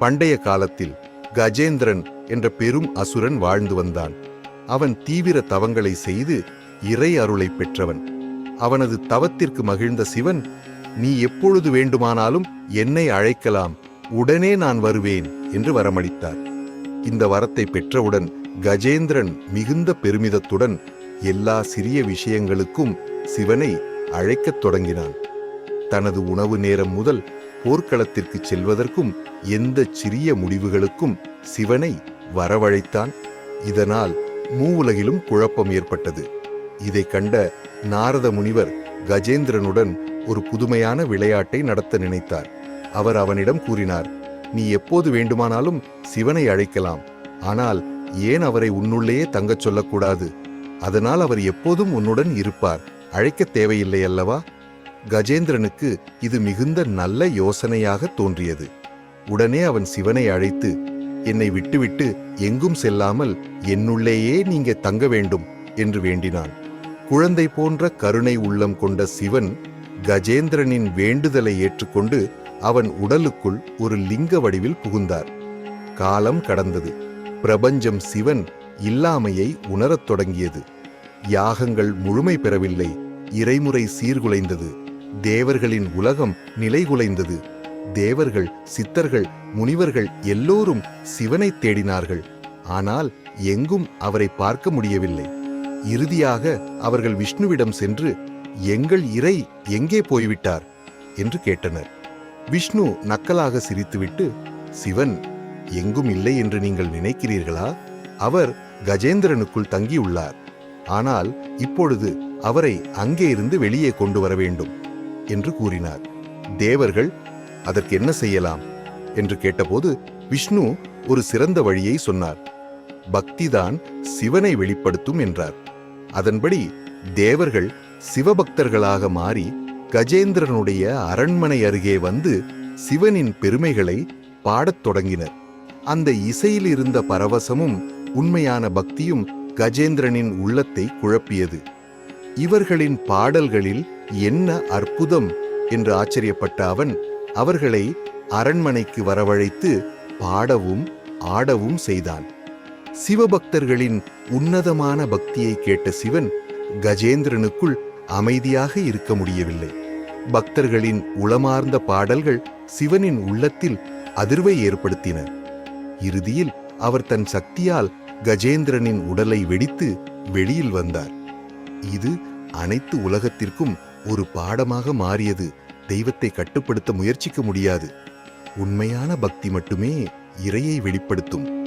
பண்டைய காலத்தில் கஜேந்திரன் என்ற பெரும் அசுரன் வாழ்ந்து வந்தான். அவன் தீவிர தவங்களை செய்து இறை அருளை பெற்றவன். அவனது தவத்திற்கு மகிழ்ந்த சிவன் நீ எப்பொழுது வேண்டுமானாலும் என்னை அழைக்கலாம் உடனே நான் வருவேன் என்று வரமளித்தார். இந்த வரத்தை பெற்றவுடன் கஜேந்திரன் மிகுந்த பெருமிதத்துடன் எல்லா சிறிய விஷயங்களுக்கும் சிவனை அழைக்கத் தொடங்கினான். தனது உணவு நேரம் முதல் போர்க்களத்திற்கு செல்வதற்கும் எந்த சிறிய முடிவுகளுக்கும் சிவனை வரவழைத்தான். இதனால் மூவுலகிலும் குழப்பம் ஏற்பட்டது. இதை கண்ட நாரத முனிவர் கஜேந்திரனுடன் ஒரு புதுமையான விளையாட்டை நடத்த நினைத்தார். அவர் அவனிடம் கூறினார் நீ எப்போது வேண்டுமானாலும் சிவனை அழைக்கலாம். ஆனால் ஏன் அவரை உன்னுள்ளேயே தங்கச் சொல்லக்கூடாது? அதனால் அவர் எப்போதும் உன்னுடன் இருப்பார். அழைக்கத் தேவையில்லை அல்லவா கஜேந்திரனுக்கு இது மிகுந்த நல்ல யோசனையாக தோன்றியது. உடனே அவன் சிவனை அழைத்து என்னை விட்டுவிட்டு எங்கும் செல்லாமல் என்னுள்ளேயே நீங்க தங்க வேண்டும் என்று வேண்டினான். குழந்தை போன்ற கருணை உள்ளம் கொண்ட சிவன் கஜேந்திரனின் வேண்டுதலை ஏற்றுக்கொண்டு அவன் உடலுக்குள் ஒரு லிங்க வடிவில் புகுந்தார். காலம் கடந்தது. பிரபஞ்சம் சிவன் இல்லாமையை உணரத் தொடங்கியது. யாகங்கள் முழுமை பெறவில்லை. இறைமுறை சீர்குலைந்தது. தேவர்களின் உலகம் நிலைகுலைந்தது. தேவர்கள் சித்தர்கள் முனிவர்கள் எல்லோரும் சிவனை தேடினார்கள். ஆனால் எங்கும் அவரை பார்க்க முடியவில்லை. இறுதியாக அவர்கள் விஷ்ணுவிடம் சென்று எங்கள் இறை எங்கே போய்விட்டார்? என்று கேட்டனர். விஷ்ணு நக்கலாக சிரித்துவிட்டு சிவன் எங்கும் இல்லை என்று நீங்கள் நினைக்கிறீர்களா? அவர் கஜேந்திரனுக்குள் தங்கியுள்ளார். ஆனால் இப்பொழுது அவரை அங்கே இருந்து வெளியே கொண்டு வர வேண்டும். என்று கூறினார். தேவர்கள் அதற்கு என்ன செய்யலாம்? என்று கேட்டபோது விஷ்ணு ஒரு சிறந்த வழியை சொன்னார். பக்திதான் சிவனை வெளிப்படுத்தும் என்றார். அதன்படி தேவர்கள் சிவபக்தர்களாக மாறி கஜேந்திரனுடைய அரண்மனை அருகே வந்து சிவனின் பெருமைகளை பாடத் தொடங்கினர். அந்த இசையில் இருந்த பரவசமும் உண்மையான பக்தியும் கஜேந்திரனின் உள்ளத்தை குழப்பியது. இவர்களின் பாடல்களில் என்ன அற்புதம் என்று ஆச்சரியப்பட்ட அவன் அவர்களை அரண்மனைக்கு வரவழைத்து பாடவும் ஆடவும் செய்தான். சிவபக்தர்களின் உன்னதமான பக்தியை கேட்ட சிவன் கஜேந்திரனுக்குள் அமைதியாக இருக்க முடியவில்லை. பக்தர்களின் உளமார்ந்த பாடல்கள் சிவனின் உள்ளத்தில் அதிர்வை ஏற்படுத்தின. இறுதியில் அவர் தன் சக்தியால் கஜேந்திரனின் உடலை வெடித்து வெளியில் வந்தார். இது அனைத்து உலகத்திற்கும் ஒரு பாடமாக மாறியது. தெய்வத்தை கட்டுப்படுத்த முயற்சிக்க முடியாது. உண்மையான பக்தி மட்டுமே இறையை வெளிப்படுத்தும்.